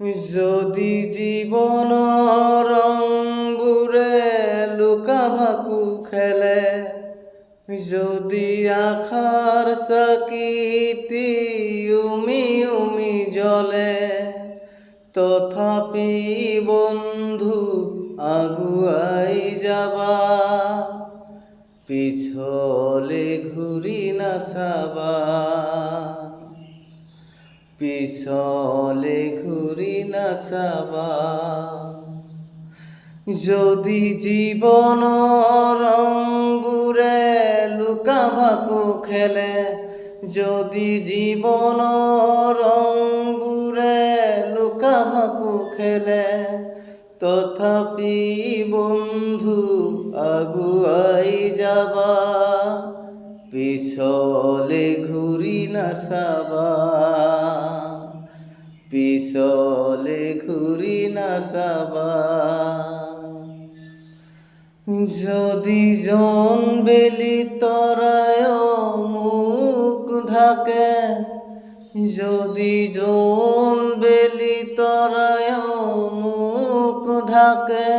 যদি জীবন রঙবুরে লুকাভাকু খেলে, যদি আখার সাকিতি উমি উমি জলে তথাপি বন্ধু আগুয়াই যাবা, পিছলে ঘুরি না সাবা পিছলে সাবা যদি জীবন রঙবুরে লুকাভাকু খেলে যদি জীবন রঙবুরে লুকাভাকু খেলে তথাপি বন্ধু আগুয়াই যাবা, পিছলে ঘুরি না সাবা। পিছলে ঘুরি না সাবা। যদি জন বেলি তরায় মুখ ঢাকে, যদি জন বেলি তরায় মুখ ঢাকে